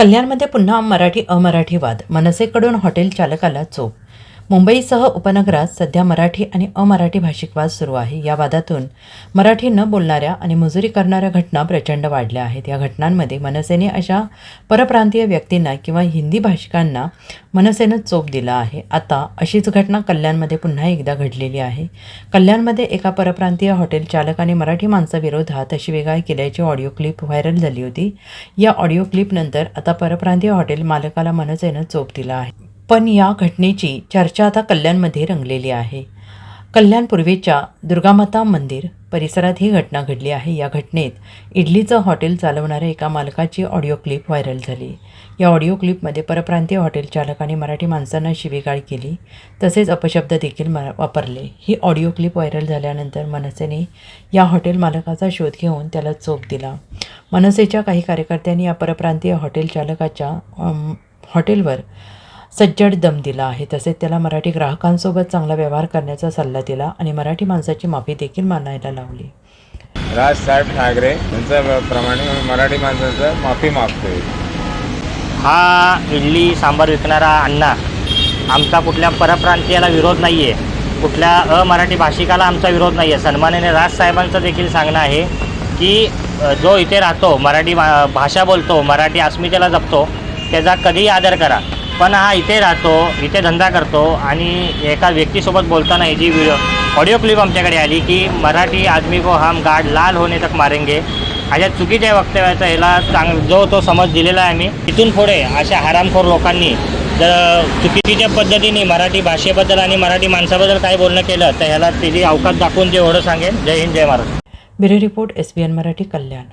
कल्याणमध्ये पुन्हा मराठी अमराठी वाद मनसेकडून हॉटेल चालकाला चोप मुंबईसह उपनगरात सध्या मराठी आणि अमराठी भाषिक वाद सुरू आहे. या वादातून मराठी न बोलणाऱ्या आणि मजुरी करणाऱ्या घटना प्रचंड वाढल्या आहेत. या घटनांमध्ये मनसेने अशा परप्रांतीय व्यक्तींना किंवा हिंदी भाषिकांना मनसेनं चोप दिला आहे. आता अशीच घटना कल्याणमध्ये पुन्हा एकदा घडलेली आहे. कल्याणमध्ये एका परप्रांतीय हॉटेल चालकाने मराठी माणसाविरोधात अशी वेगाळ केल्याची ऑडिओ क्लिप व्हायरल झाली होती. या ऑडिओ क्लिपनंतर आता परप्रांतीय हॉटेल मालकाला मनसेनं चोप दिला आहे. पण या घटनेची चर्चा आता कल्याणमध्ये रंगलेली आहे. कल्याण पूर्वेच्या दुर्गामाता मंदिर परिसरात ही घटना घडली आहे. या घटनेत इडलीचं हॉटेल चालवणाऱ्या एका मालकाची ऑडिओ क्लिप व्हायरल झाली. या ऑडिओ क्लिपमध्ये परप्रांतीय हॉटेल चालकाने मराठी माणसांना शिवीगाळ केली तसेच अपशब्द देखील म वापरले. ही ऑडिओ क्लिप व्हायरल झाल्यानंतर मनसेने या हॉटेल मालकाचा शोध घेऊन त्याला चोप दिला. मनसेच्या काही कार्यकर्त्यांनी या परप्रांतीय हॉटेल चालकाच्या हॉटेलवर सज्जड दम दिला आहे. तसेच त्याला मराठी ग्राहकांसोबत चांगला व्यवहार करण्याचा सल्ला दिला आणि मराठी माणसाची माफी देखील मानायला लावली. राजसाहेब ठाकरे यांच्या प्रमाणे मराठी माणसाचं माफी मागतोय. हा इडली सांबार विकणारा अण्णा आमचा कुठल्या परप्रांतीयाला विरोध नाही आहे कुठल्या अमराठी भाषिकाला आमचा विरोध नाही आहे सन्मान्याने राजसाहेबांचं देखील सांगणं आहे की अ, जो इथे राहतो मराठी भाषा बोलतो मराठी अस्मितेला जपतो त्याचा कधीही आदर करा. पण हा इथे राहतो इथे धंदा करतो आणि एका व्यक्तीसोबत बोलताना ही जी व्हिडिओ ऑडिओ क्लिप आमच्याकडे आली की मराठी आदमी को हम गाड लाल होणे तक मारेंगे. अशा चुकीच्या वक्तव्याचा ह्याला चांग जो तो समज दिलेला आहे आम्ही इथून पुढे अशा हरामखोर लोकांनी जर चुकीच्या पद्धतीने मराठी भाषेबद्दल आणि मराठी माणसाबद्दल काय बोलणं केलं तर ह्याला त्याची अवकाश दाखवून जे एवढं सांगेन. जय हिंद जय Maharashtra. Bureau report S B N Marathi Kalyan.